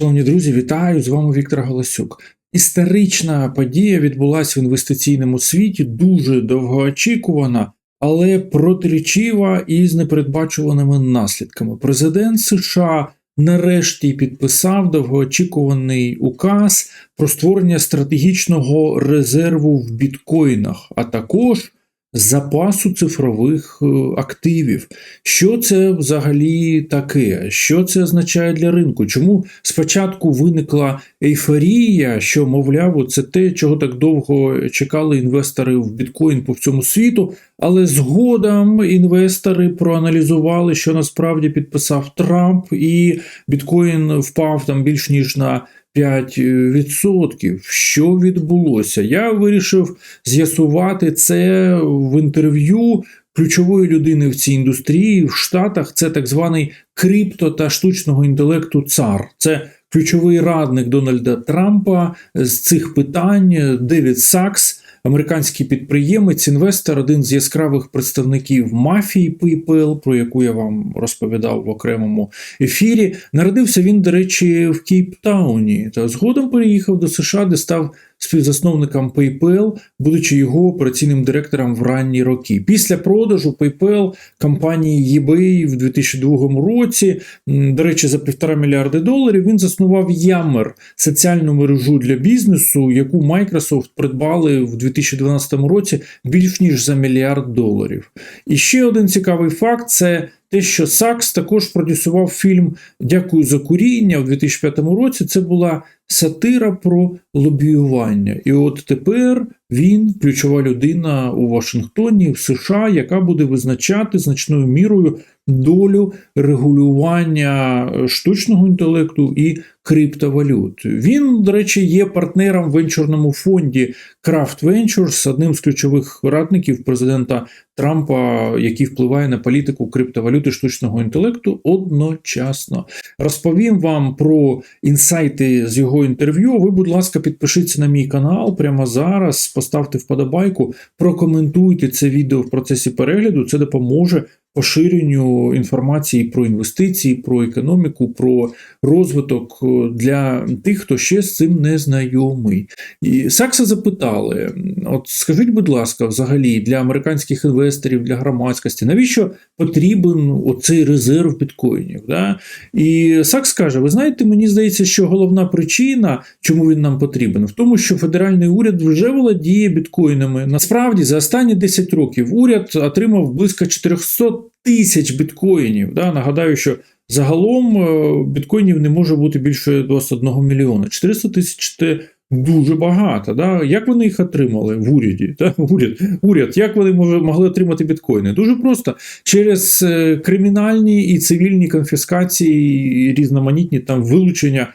Шановні друзі, вітаю! З вами Віктор Галасюк. Історична подія відбулася в інвестиційному світі, дуже довгоочікувана, але протирічива і з непередбачуваними наслідками. Президент США нарешті підписав довгоочікуваний указ про створення стратегічного резерву в біткоїнах, а також запасу цифрових е, активів. Що це взагалі таке? Що це означає для ринку? Чому спочатку виникла ейфорія, що, мовляв, це те, чого так довго чекали інвестори в біткоін по всьому світу, але згодом інвестори проаналізували, що насправді підписав Трамп, і біткоін впав там більш ніж на 5%. Що відбулося? Я вирішив з'ясувати це в інтерв'ю ключової людини в цій індустрії в Штатах. Це так званий крипто та штучного інтелекту цар. Це ключовий радник Дональда Трампа з цих питань Девід Сакс. Американський підприємець, інвестор, один з яскравих представників мафії PayPal, про яку я вам розповідав в окремому ефірі. Народився він, до речі, в Кейптауні та згодом переїхав до США, де став співзасновником PayPal, будучи його операційним директором в ранні роки. Після продажу PayPal компанії eBay в 2002 році, до речі, за півтора мільярди доларів він заснував Yammer – соціальну мережу для бізнесу, яку Microsoft придбали в 2012 році більш ніж за мільярд доларів. І ще один цікавий факт це. Те, що Сакс також продюсував фільм Дякую за куріння у 2005 році. Це була сатира про лобіювання. І от тепер він ключова людина у Вашингтоні, в США, яка буде визначати значною мірою долю регулювання штучного інтелекту і криптовалют. Він, до речі, є партнером в венчурному фонді Craft Ventures, одним з ключових радників президента Трампа, який впливає на політику криптовалюти штучного інтелекту одночасно. Розповім вам про інсайти з його інтерв'ю. Ви, будь ласка, підпишіться на мій канал прямо зараз, поставте вподобайку, прокоментуйте це відео в процесі перегляду. Це допоможе поширенню інформації про інвестиції, про економіку, про розвиток для тих, хто ще з цим не знайомий. І Сакса запитали: от скажіть, будь ласка, взагалі для американських інвесторів, для громадськості, навіщо потрібен оцей резерв біткоїнів? Да? І Сакс каже: Ви знаєте, мені здається, що головна причина, чому він нам потрібен, в тому, що федеральний уряд вже володіє біткоїнами. Насправді, за останні 10 років уряд отримав близько 400 тисяч біткоїнів. Да? Нагадаю, що загалом е, біткоїнів не може бути більше 21 мільйона. 400 тисяч це дуже багато. Да? Як вони їх отримали в уряді? Да? Уряд, уряд, як вони могли отримати біткоїни? Дуже просто через е, кримінальні і цивільні конфіскації, різноманітні там вилучення.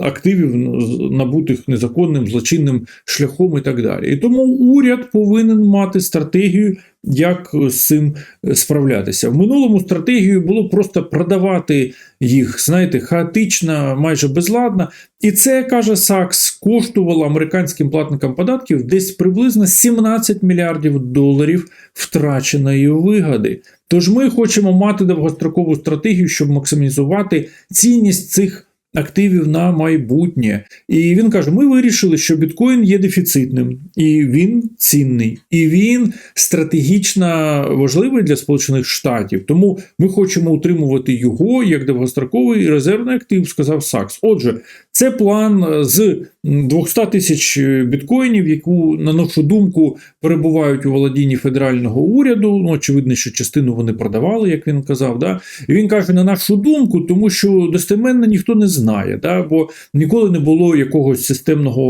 Активів набутих незаконним злочинним шляхом і так далі. І тому уряд повинен мати стратегію, як з цим справлятися. В минулому стратегією було просто продавати їх, знаєте, хаотично, майже безладно. І це, каже Сакс, коштувало американським платникам податків десь приблизно 17 мільярдів доларів втраченої вигоди. Тож ми хочемо мати довгострокову стратегію, щоб максимізувати цінність цих активів на майбутнє. І він каже: ми вирішили, що біткоін є дефіцитним, і він цінний, і він стратегічно важливий для Сполучених Штатів. Тому ми хочемо утримувати його як довгостроковий резервний актив, сказав Сакс. Отже, це план з 200 тисяч біткоїнів, яку, на нашу думку, перебувають у володінні федерального уряду. Ну, очевидно, що частину вони продавали, як він казав. Да? І він каже, на нашу думку, тому що достеменно ніхто не знає, да? бо ніколи не було якогось системного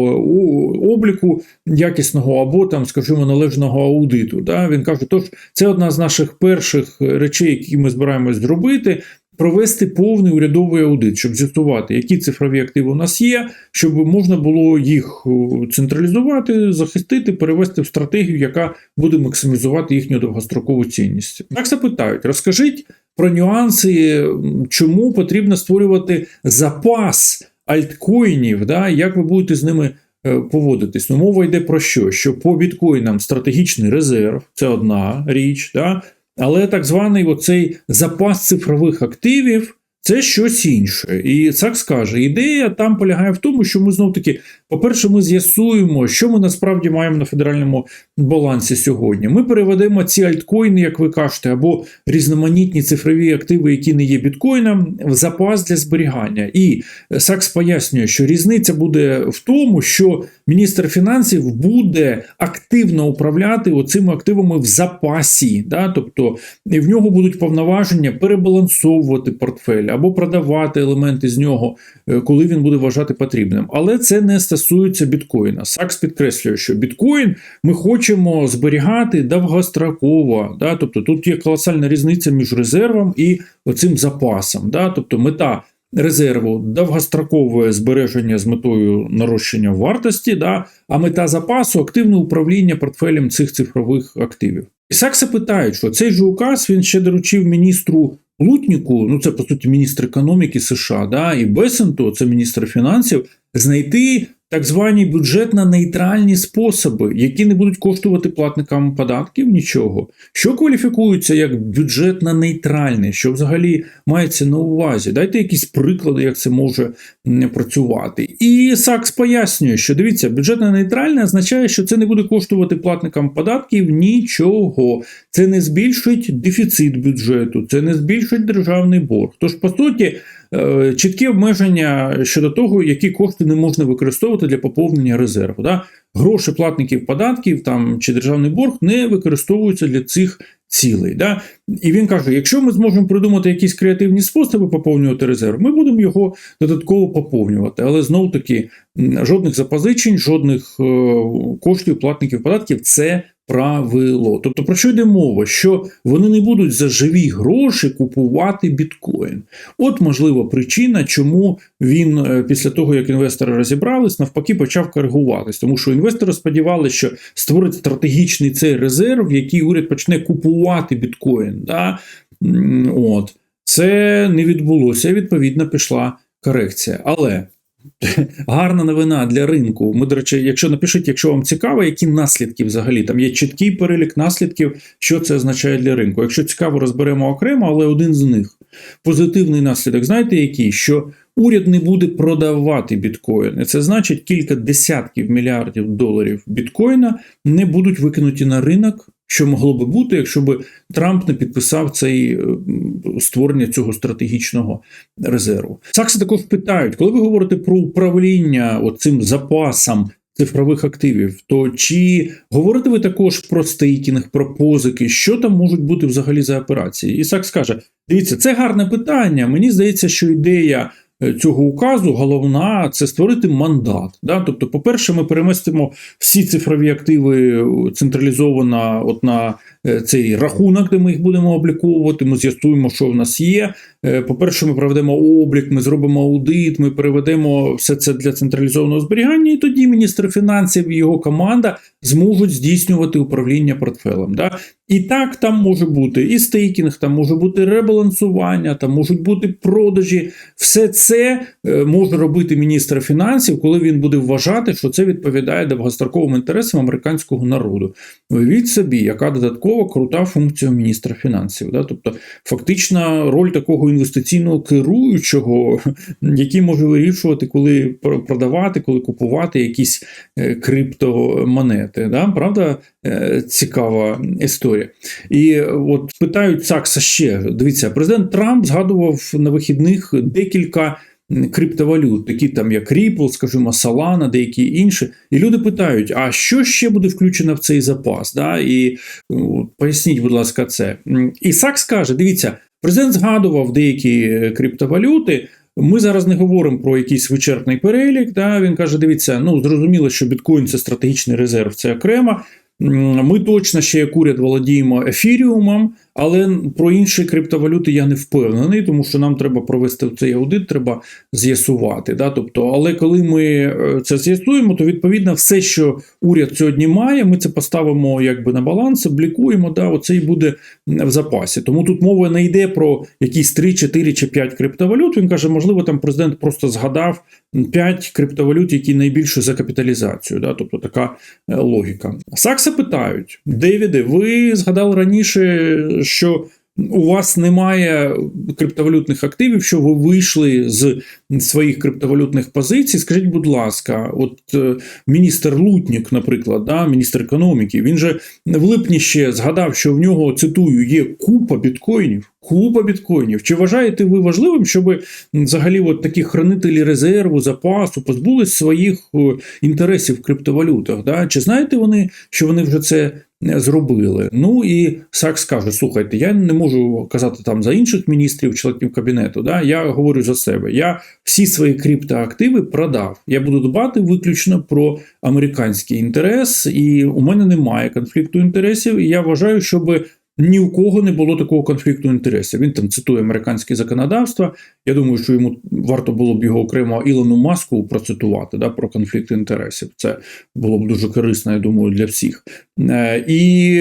обліку якісного або там, скажімо, належного аудиту. Да? Він каже, тож це одна з наших перших речей, які ми збираємось зробити провести повний урядовий аудит, щоб з'ясувати, які цифрові активи у нас є, щоб можна було їх централізувати, захистити, перевести в стратегію, яка буде максимізувати їхню довгострокову цінність. Так запитають, розкажіть про нюанси, чому потрібно створювати запас альткоїнів, да, як ви будете з ними. Е, поводитись. Ну, мова йде про що? Що по біткоїнам стратегічний резерв це одна річ, да? Але так званий оцей запас цифрових активів Це щось інше. І Сакс каже, ідея там полягає в тому, що ми знов таки, по-перше, ми з'ясуємо, що ми насправді маємо на федеральному балансі сьогодні. Ми переведемо ці альткоїни, як ви кажете, або різноманітні цифрові активи, які не є біткоїном, в запас для зберігання. І Сакс пояснює, що різниця буде в тому, що міністр фінансів буде активно управляти оцими активами в запасі. Да? Тобто в нього будуть повноваження перебалансовувати портфель або продавати елементи з нього, е, коли він буде вважати потрібним. Але це не стосується біткоїна. Сакс підкреслює, що біткоін ми хочемо зберігати довгостроково. Да? Тобто тут є колосальна різниця між резервом і оцим запасом. Да? Тобто мета. Резерву довгострокове збереження з метою нарощення вартості, да, а мета запасу активне управління портфелем цих цифрових активів. І Сакса питають, що цей же указ він ще доручив міністру Лутніку, ну це по суті міністр економіки США, да, і Бесенту, це міністр фінансів, знайти так звані бюджетно-нейтральні способи, які не будуть коштувати платникам податків нічого, що кваліфікується як бюджетно-нейтральне, що взагалі мається на увазі. Дайте якісь приклади, як це може працювати. І Сакс пояснює, що дивіться, бюджетно-нейтральне означає, що це не буде коштувати платникам податків нічого. Це не збільшить дефіцит бюджету, це не збільшить державний борг. Тож, по суті, чіткі обмеження щодо того, які кошти не можна використовувати для поповнення резерву. Да? Гроші платників податків там, чи державний борг не використовуються для цих цілей. Да? І він каже: якщо ми зможемо придумати якісь креативні способи поповнювати резерв, ми будемо його додатково поповнювати. Але знов таки жодних запозичень, жодних е, коштів платників податків це правило. Тобто, про що йде мова? Що вони не будуть за живі гроші купувати біткоін. От можлива причина, чому він е, після того, як інвестори розібрались, навпаки почав коригуватись. Тому що інвестори сподівалися, що створить стратегічний цей резерв, який уряд почне купувати біткоін. Да? От. Це не відбулося, відповідно, пішла корекція. Але гарна новина для ринку. Ми, до речі, якщо напишіть, якщо вам цікаво, які наслідки взагалі, там є чіткий перелік наслідків, що це означає для ринку. Якщо цікаво, розберемо окремо, але один з них позитивний наслідок, знаєте який? Що уряд не буде продавати біткоін. І Це значить, кілька десятків мільярдів доларів біткоїна не будуть викинуті на ринок. Що могло би бути, якщо б Трамп не підписав цей е, створення цього стратегічного резерву? Сакси також питають, коли ви говорите про управління цим запасом цифрових активів, то чи говорите ви також про стейкінг, про позики, що там можуть бути взагалі за операції? І Сакс каже: дивіться, це гарне питання. Мені здається, що ідея. Цього указу головна це створити мандат. Да? Тобто, по-перше, ми переместимо всі цифрові активи е, централізовано от на цей рахунок, де ми їх будемо обліковувати. Ми з'ясуємо, що в нас є. Е, По-перше, ми проведемо облік, ми зробимо аудит, ми переведемо все це для централізованого зберігання, і тоді міністр фінансів і його команда зможуть здійснювати управління портфелем. Да? І так там може бути і стейкінг, там може бути ребалансування, там можуть бути продажі. Все це е, може робити міністр фінансів, коли він буде вважати, що це відповідає довгостроковим інтересам американського народу. Уявіть собі, яка додаткова крута функція міністра фінансів. Да? Тобто, фактична роль такого інвестиційного керуючого, який може вирішувати, коли продавати, коли купувати якісь е, криптомонети. Да? Правда, Е, цікава історія. І е, от питають Сакса ще: дивіться, президент Трамп згадував на вихідних декілька криптовалют, такі там як Ripple, скажімо, Solana, деякі інші. І люди питають: а що ще буде включено в цей запас? Да? І от, поясніть, будь ласка, це. І Сакс каже: дивіться, президент згадував деякі е, криптовалюти. Ми зараз не говоримо про якийсь вичерпний перелік. Да? Він каже: дивіться, ну зрозуміло, що біткоін це стратегічний резерв, це окремо. Ми точно ще як уряд володіємо ефіріумом, але про інші криптовалюти я не впевнений, тому що нам треба провести цей аудит, треба з'ясувати. Да? Тобто, але коли ми е, це з'ясуємо, то відповідно все, що уряд сьогодні має, ми це поставимо якби на баланс, облікуємо. Да? Оце і буде в запасі. Тому тут мова не йде про якісь 3, 4 чи 5 криптовалют. Він каже, можливо, там президент просто згадав 5 криптовалют, які найбільше за капіталізацію. Да? Тобто така е, логіка. Сакса питають: Девіде, ви згадали раніше, що у вас немає криптовалютних активів, що ви вийшли з своїх криптовалютних позицій. Скажіть, будь ласка, от е, міністр Лутнік, наприклад, да, міністр економіки, він же в липні ще згадав, що в нього цитую є купа біткоїнів. Купа біткоїнів. Чи вважаєте ви важливим, щоб взагалі от такі хранителі резерву, запасу позбулись своїх е, інтересів в криптовалютах? Да? Чи знаєте вони, що вони вже це е, зробили? Ну і Сакс каже: слухайте, я не можу казати там за інших міністрів, членів кабінету. Да? Я говорю за себе. Я всі свої криптоактиви продав. Я буду дбати виключно про американський інтерес, і у мене немає конфлікту інтересів. І я вважаю, щоб ні у кого не було такого конфлікту інтересів. Він там цитує американське законодавство. Я думаю, що йому варто було б його окремо Ілону Маску процитувати да, про конфлікт інтересів. Це було б дуже корисно, я думаю, для всіх. Е, І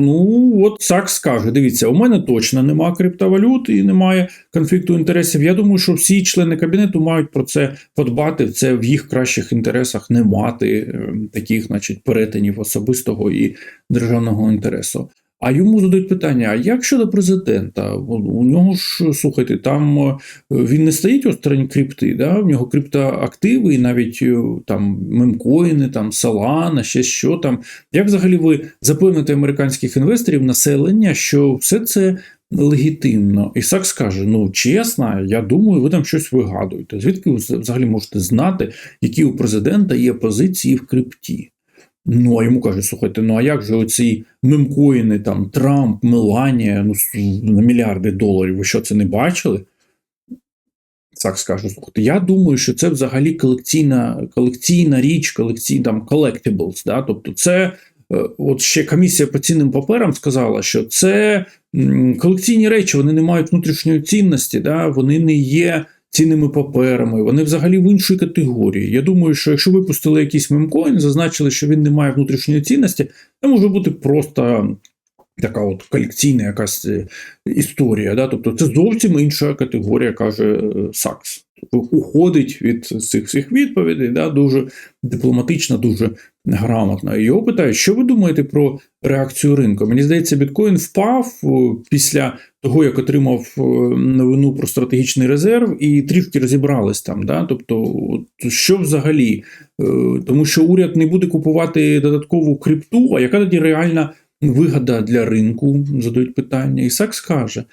ну от Сакс скаже: дивіться, у мене точно немає криптовалют і немає конфлікту інтересів. Я думаю, що всі члени кабінету мають про це подбати. Це в їх кращих інтересах не мати е, таких, значить, перетинів особистого і державного інтересу. А йому задають питання: а як щодо президента? У нього ж слухайте, там е, він не стоїть осторонь крипти, да? в нього криптоактиви, і навіть е, там мемкоїни, там Solana, ще що там. Як взагалі ви запевните американських інвесторів населення, що все це легітимно? І Сакс каже: ну чесно, я думаю, ви там щось вигадуєте. Звідки ви взагалі можете знати, які у президента є позиції в крипті? Ну, а йому кажуть, слухайте, ну а як же оці мемкоїни, там Трамп, Меланія, ну на мільярди доларів, ви що це не бачили? Так скажу, слухайте, я думаю, що це взагалі колекційна колекційна річ, колекційна там collectibles, да? Тобто, це е, от ще комісія по цінним паперам сказала, що це колекційні речі, вони не мають внутрішньої цінності, да? вони не є цінними паперами, вони взагалі в іншій категорії. Я думаю, що якщо випустили якийсь мемкоін, зазначили, що він не має внутрішньої цінності, це може бути просто. Така от колекційна якась е, історія. Да? Тобто це зовсім інша категорія, каже е, Сакс. Уходить від цих всіх відповідей, да? дуже дипломатично, дуже грамотно. І його питають, що ви думаєте про реакцію ринку? Мені здається, біткоін впав після того, як отримав новину про стратегічний резерв, і трішки розібрались там. Да? Тобто, що взагалі? Е, тому що уряд не буде купувати додаткову крипту, а яка тоді реальна вигода для ринку? Задають питання. І Сакс каже: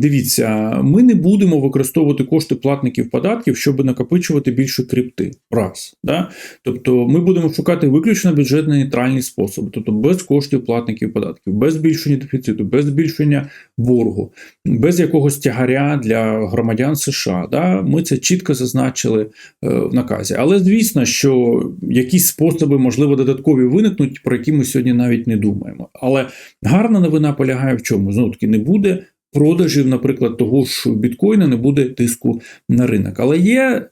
Дивіться, ми не будемо використовувати кошти платників податків, щоб накопичувати більше крипти. Раз. Да? Тобто ми будемо шукати виключно бюджетно нейтральні способи, тобто без коштів платників податків, без збільшення дефіциту, без збільшення боргу, без якогось тягаря для громадян США. Да? Ми це чітко зазначили е, в наказі. Але звісно, що якісь способи, можливо, додаткові виникнуть, про які ми сьогодні навіть не думаємо. Але гарна новина полягає в чому? Знову таки не буде продажів, наприклад, того ж біткоїна не буде тиску на ринок. Але є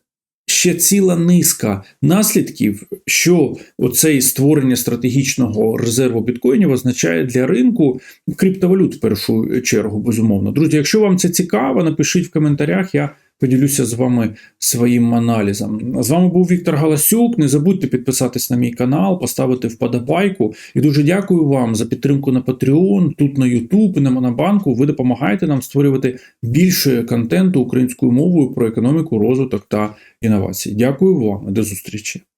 ще ціла низка наслідків, що оцей створення стратегічного резерву біткоїнів означає для ринку криптовалют в першу чергу, безумовно. Друзі, якщо вам це цікаво, напишіть в коментарях. Я поділюся з вами своїм аналізом. З вами був Віктор Галасюк. Не забудьте підписатись на мій канал, поставити вподобайку. І дуже дякую вам за підтримку на Patreon, тут на YouTube на Монобанку. Ви допомагаєте нам створювати більше контенту українською мовою про економіку, розвиток та інновації. Дякую вам до зустрічі.